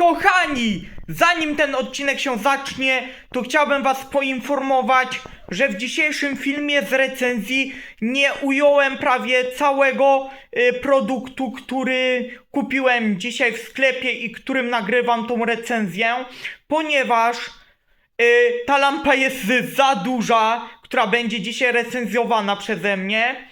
Kochani, zanim ten odcinek się zacznie, to chciałbym was poinformować, że w dzisiejszym filmie z recenzji nie ująłem prawie całego y, produktu, który kupiłem dzisiaj w sklepie i którym nagrywam tą recenzję, ponieważ y, ta lampa jest za duża, która będzie dzisiaj recenzjowana przeze mnie.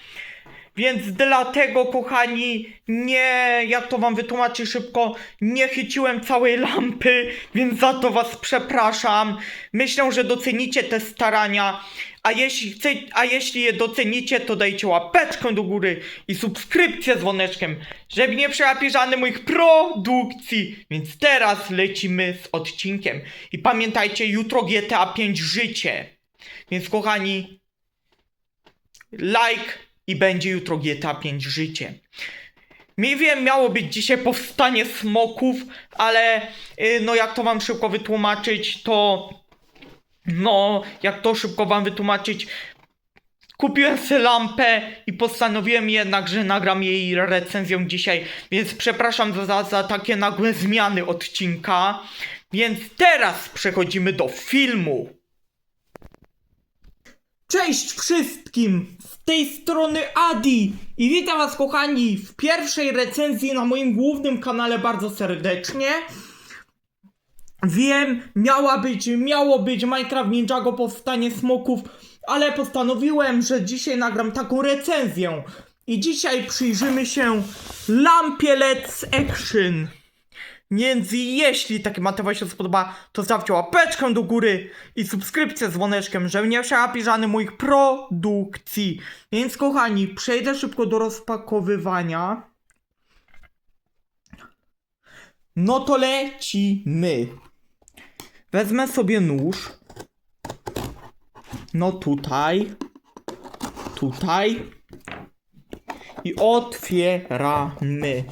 Więc dlatego, kochani, nie, jak to wam wytłumaczyć szybko, nie chyciłem całej lampy, więc za to was przepraszam. Myślę, że docenicie te starania, a jeśli, chce, a jeśli je docenicie, to dajcie łapeczkę do góry i subskrypcję z dzwoneczkiem, żeby nie przegapić żadnych moich produkcji. Więc teraz lecimy z odcinkiem. I pamiętajcie, jutro GTA 5 życie. Więc kochani, like i będzie jutro GTA 5 życie. Nie wiem, miało być dzisiaj powstanie smoków, ale y, no jak to wam szybko wytłumaczyć, to no jak to szybko wam wytłumaczyć, kupiłem sobie lampę i postanowiłem jednak, że nagram jej recenzję dzisiaj, więc przepraszam za, za takie nagłe zmiany odcinka. Więc teraz przechodzimy do filmu. Cześć wszystkim! Tej strony Adi i witam was kochani w pierwszej recenzji na moim głównym kanale bardzo serdecznie. Wiem, miała być, miało być Minecraft Ninjago powstanie smoków, ale postanowiłem, że dzisiaj nagram taką recenzję. I dzisiaj przyjrzymy się lampie Let's Action. Więc jeśli taki materiał się spodoba, to zostawcie łapeczkę do góry i subskrypcję z dzwoneczkiem, żeby nie przegapić żadnych moich produkcji. Więc kochani, przejdę szybko do rozpakowywania. No to lecimy. Wezmę sobie nóż. No tutaj. Tutaj. I otwieramy.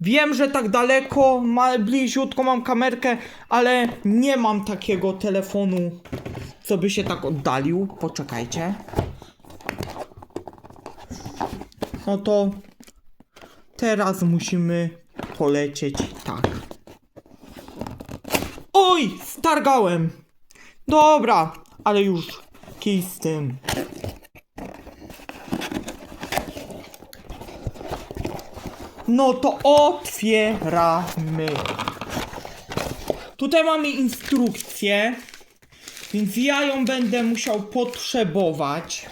Wiem, że tak daleko, ma, bliziutko mam kamerkę, ale nie mam takiego telefonu, co by się tak oddalił. Poczekajcie. No to teraz musimy polecieć tak. Oj, stargałem. Dobra, ale już kij z tym. No to otwieramy. Tutaj mamy instrukcję, więc ja ją będę musiał potrzebować.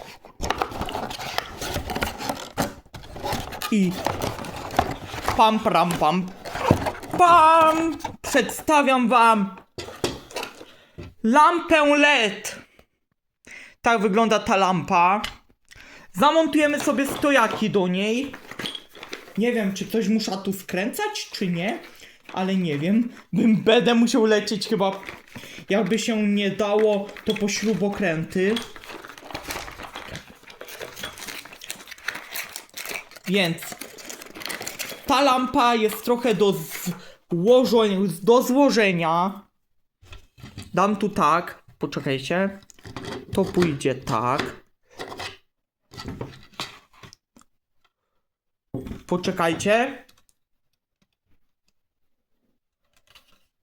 I pam, pam, pam, pam! Przedstawiam wam lampę LED. Tak wygląda ta lampa. Zamontujemy sobie stojaki do niej. Nie wiem, czy ktoś muszę tu skręcać, czy nie, ale nie wiem. Bym będę musiał lecieć chyba. Jakby się nie dało, to po śrubokręty. Więc ta lampa jest trochę do złożenia, do złożenia. Dam tu tak. Poczekajcie. To pójdzie tak. Poczekajcie.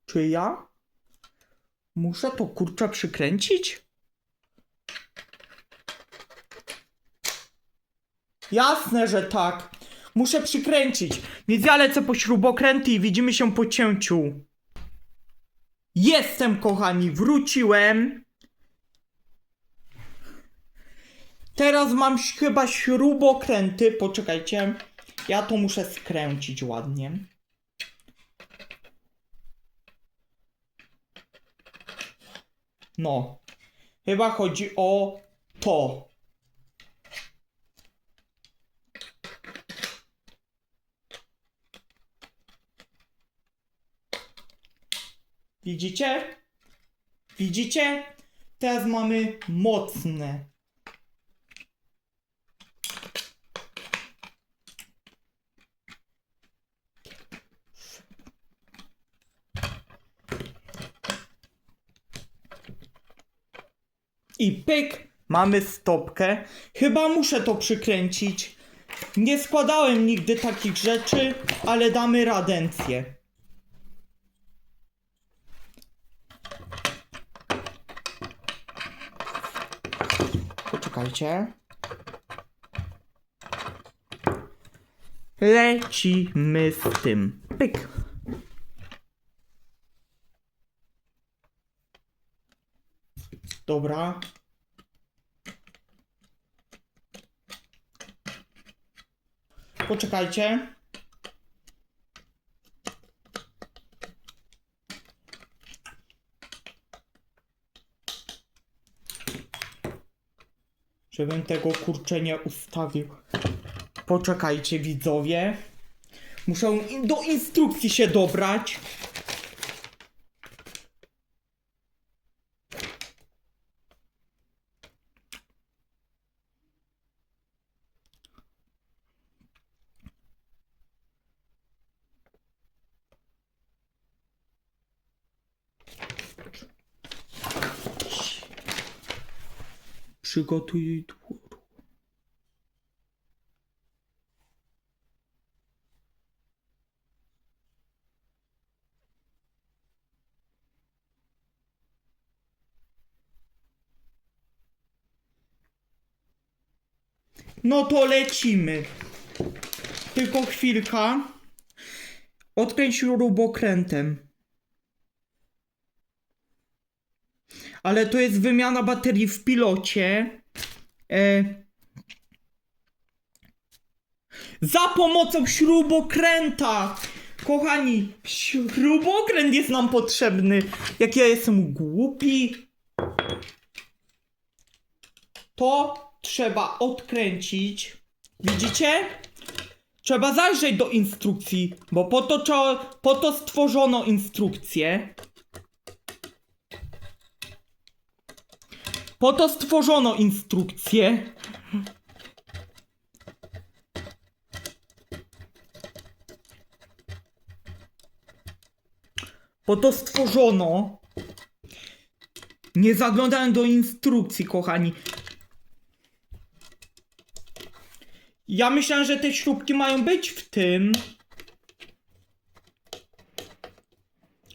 Czy ja muszę to kurczę przykręcić? Jasne, że tak. Muszę przykręcić. Więc ja lecę po śrubokręty i widzimy się po cięciu. Jestem, kochani, wróciłem. Teraz mam chyba śrubokręty. Poczekajcie. Ja to muszę skręcić ładnie. No. Chyba chodzi o to. Widzicie? Widzicie? Teraz mamy mocne. i pyk, mamy stopkę. Chyba muszę to przykręcić. Nie składałem nigdy takich rzeczy, ale damy radencję. Poczekajcie. Lecimy z tym. Pyk. Dobra. Poczekajcie. Żebym tego kurczę nie ustawił. Poczekajcie widzowie. Muszę do instrukcji się dobrać. Przygotuj dwór. No to lecimy. Tylko chwilka. Odkręć śrubokrętem. Ale to jest wymiana baterii w pilocie. E... Za pomocą śrubokręta! Kochani, śrubokręt jest nam potrzebny. Jak ja jestem głupi. To trzeba odkręcić. Widzicie? Trzeba zajrzeć do instrukcji, bo po to, po to stworzono instrukcję. Po to stworzono instrukcję. Po to stworzono. Nie zaglądałem do instrukcji, kochani. Ja myślałem, że te śrubki mają być w tym.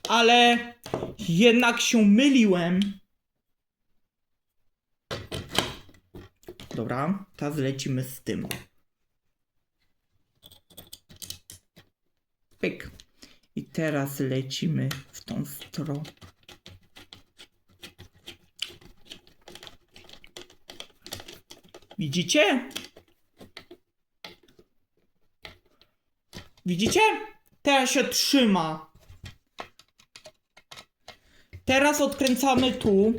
Ale jednak się myliłem. Dobra, teraz lecimy z tym. Pyk. I teraz lecimy w tą stronę. Widzicie? Widzicie? Teraz się trzyma. Teraz odkręcamy tu.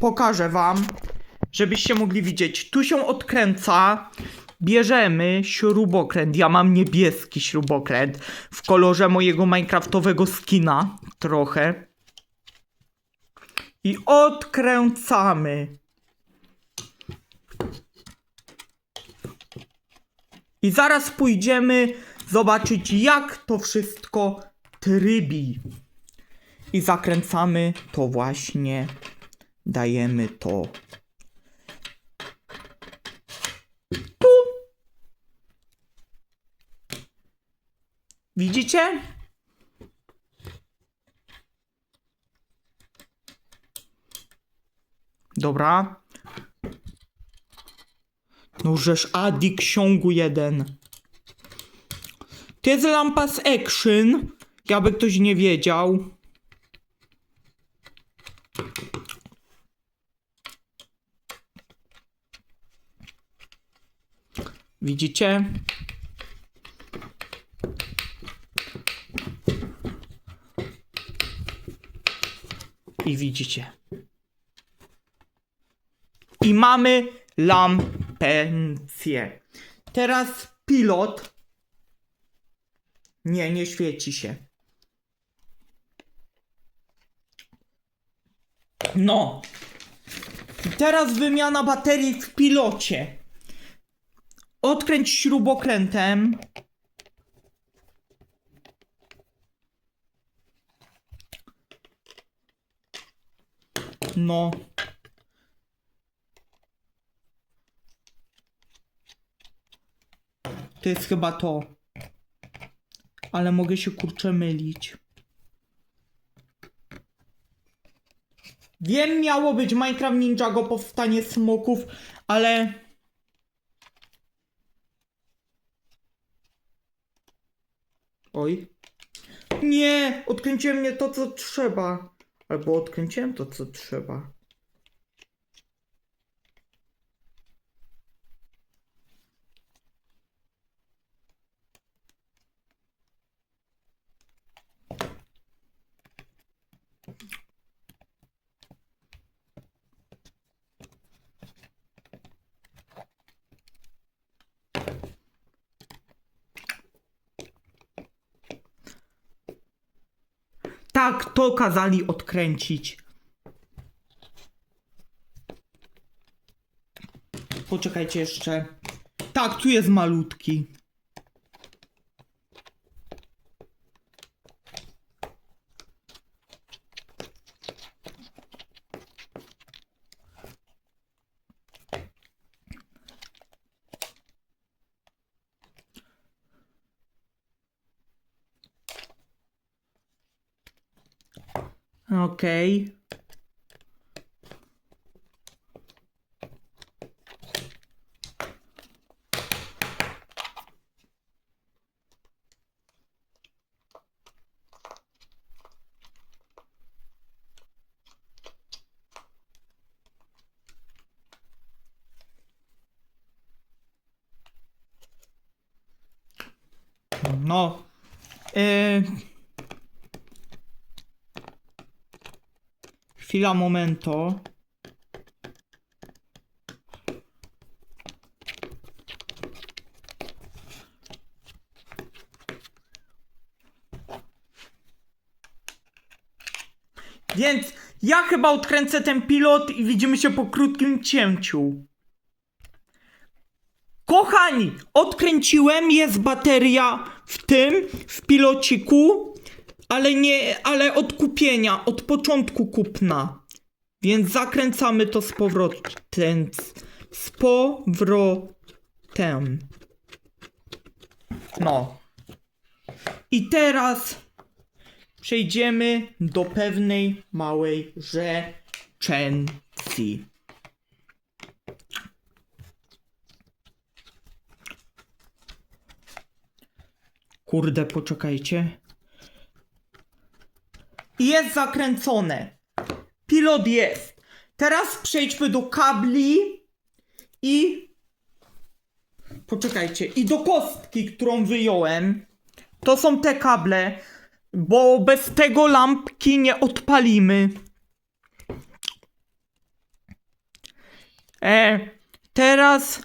Pokażę wam, żebyście mogli widzieć. Tu się odkręca. Bierzemy śrubokręt. Ja mam niebieski śrubokręt w kolorze mojego minecraftowego skina. Trochę. I odkręcamy. I zaraz pójdziemy zobaczyć, jak to wszystko trybi. I zakręcamy to właśnie. Dajemy to. Widzicie? Dobra. No żeż Adi ksiągu jeden. To jest lampa z action. Jakby ktoś nie wiedział. Widzicie? I widzicie. I mamy lampencję. Teraz pilot. Nie, nie świeci się. No. I teraz wymiana baterii w pilocie. Odkręć śrubokrętem. No. To jest chyba to. Ale mogę się kurczę mylić. Wiem, miało być Minecraft Ninjago powstanie smoków, ale... Oj. Nie! Odkręciłem nie to, co trzeba. Albo odkręciłem to, co trzeba. Tak, to kazali odkręcić. Poczekajcie jeszcze. Tak, tu jest malutki. Okej. No. Yy... Chwila, momento. Więc ja chyba odkręcę ten pilot i widzimy się po krótkim cięciu. Kochani, odkręciłem, jest bateria w tym, w pilociku, ale nie, ale od kupienia, od początku kupna. Więc zakręcamy to z powrotem. Z powrotem. No. I teraz przejdziemy do pewnej małej rzeczencji. Kurde, poczekajcie. Jest zakręcone. Pilot jest. Teraz przejdźmy do kabli i. Poczekajcie. I do kostki, którą wyjąłem. To są te kable, bo bez tego lampki nie odpalimy. E, teraz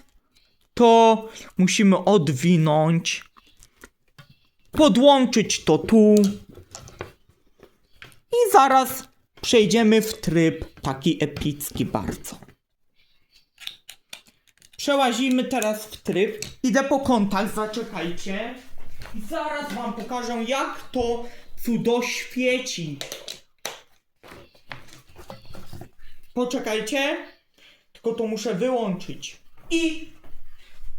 to musimy odwinąć. Podłączyć to tu. I zaraz przejdziemy w tryb taki epicki bardzo. Przełazimy teraz w tryb. Idę po kontakt, zaczekajcie. I zaraz wam pokażę jak to cudo świeci. Poczekajcie. Tylko to muszę wyłączyć. I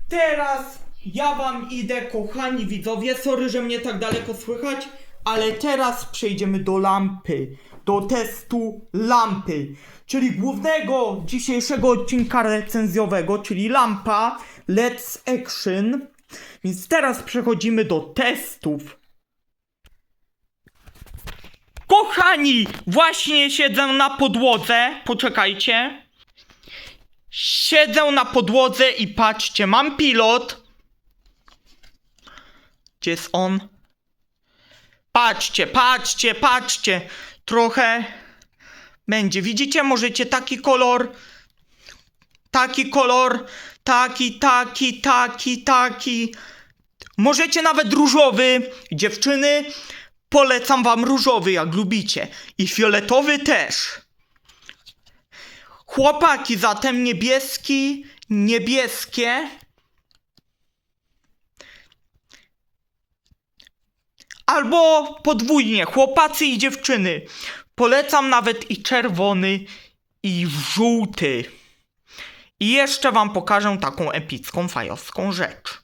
teraz ja wam idę, kochani widzowie. Sorry, że mnie tak daleko słychać, ale teraz przejdziemy do lampy. Do testu lampy, czyli głównego dzisiejszego odcinka recenzjowego, czyli lampa Let's Action. Więc teraz przechodzimy do testów. Kochani, właśnie siedzę na podłodze. Poczekajcie. Siedzę na podłodze i patrzcie, mam pilot. Gdzie jest on? Patrzcie, patrzcie, patrzcie. Trochę będzie. Widzicie, możecie taki kolor, taki kolor, taki, taki, taki, taki. Możecie nawet różowy. Dziewczyny, polecam wam różowy, jak lubicie. I fioletowy też. Chłopaki zatem niebieski, niebieskie. Albo podwójnie, chłopacy i dziewczyny. Polecam nawet i czerwony, i żółty. I jeszcze wam pokażę taką epicką, fajowską rzecz.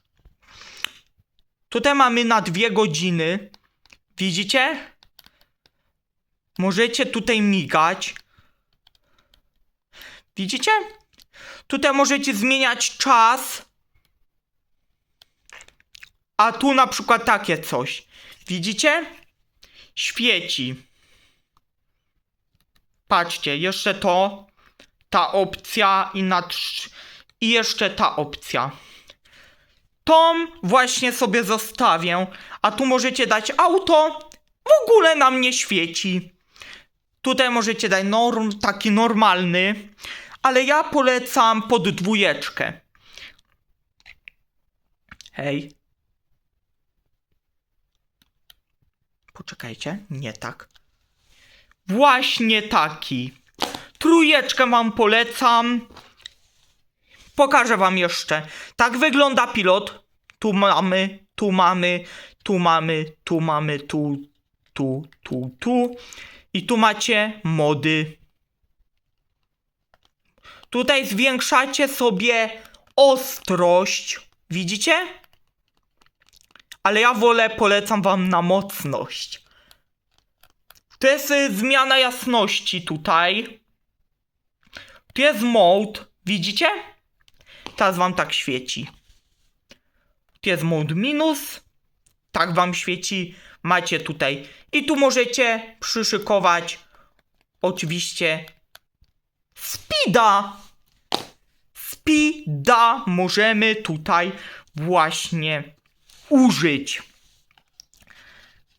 Tutaj mamy na dwie godziny. Widzicie? Możecie tutaj migać. Widzicie? Tutaj możecie zmieniać czas. A tu na przykład takie coś. Widzicie? Świeci. Patrzcie, jeszcze to. Ta opcja i I jeszcze ta opcja. Tą właśnie sobie zostawię. A tu możecie dać auto. W ogóle nam nie świeci. Tutaj możecie dać norm, taki normalny. Ale ja polecam pod dwójeczkę. Hej. Poczekajcie, nie tak. Właśnie taki. Trójeczkę wam polecam. Pokażę wam jeszcze. Tak wygląda pilot. Tu mamy, tu mamy, tu mamy, tu mamy, tu, tu, tu, tu. I tu macie mody. Tutaj zwiększacie sobie ostrość. Widzicie? Ale ja wolę, polecam wam na mocność. To jest y, zmiana jasności tutaj. Tu jest mode. Widzicie? Teraz wam tak świeci. Tu jest mode minus. Tak wam świeci. Macie tutaj. I tu możecie przyszykować oczywiście speeda. Speeda możemy tutaj właśnie użyć.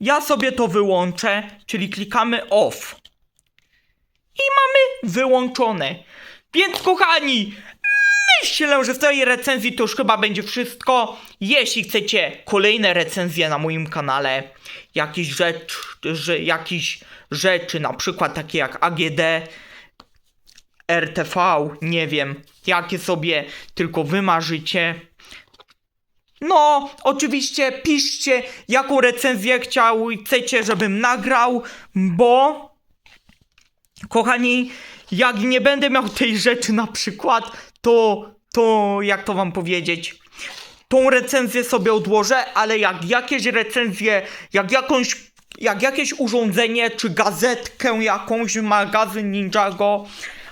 Ja sobie to wyłączę, czyli klikamy off. I mamy wyłączone. Więc kochani, myślę, że w tej recenzji to już chyba będzie wszystko. Jeśli chcecie kolejne recenzje na moim kanale, jakieś rzecz, że, jakieś rzeczy, na przykład takie jak AGD, RTV, nie wiem, jakie sobie tylko wymarzycie. No, oczywiście piszcie, jaką recenzję chciał, chcecie, żebym nagrał, bo kochani, jak nie będę miał tej rzeczy na przykład, to, to jak to wam powiedzieć, tą recenzję sobie odłożę, ale jak jakieś recenzje, jak jakąś, jak jakieś urządzenie, czy gazetkę jakąś, magazyn Ninjago,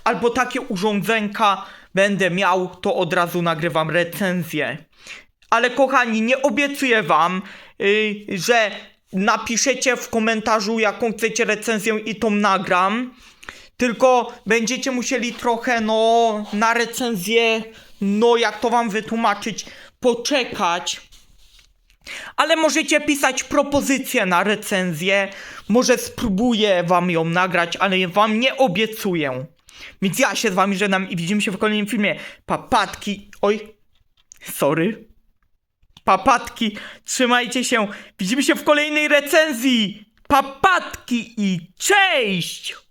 albo takie urządzenka będę miał, to od razu nagrywam recenzję. Ale kochani, nie obiecuję wam, yy, że napiszecie w komentarzu, jaką chcecie recenzję i tą nagram. Tylko będziecie musieli trochę, no, na recenzję, no, jak to wam wytłumaczyć, poczekać. Ale możecie pisać propozycje na recenzję. Może spróbuję wam ją nagrać, ale wam nie obiecuję. Więc ja się z wami żegnam i widzimy się w kolejnym filmie. Papatki. Oj. Sorry. Papatki. Trzymajcie się. Widzimy się w kolejnej recenzji. Papatki i cześć!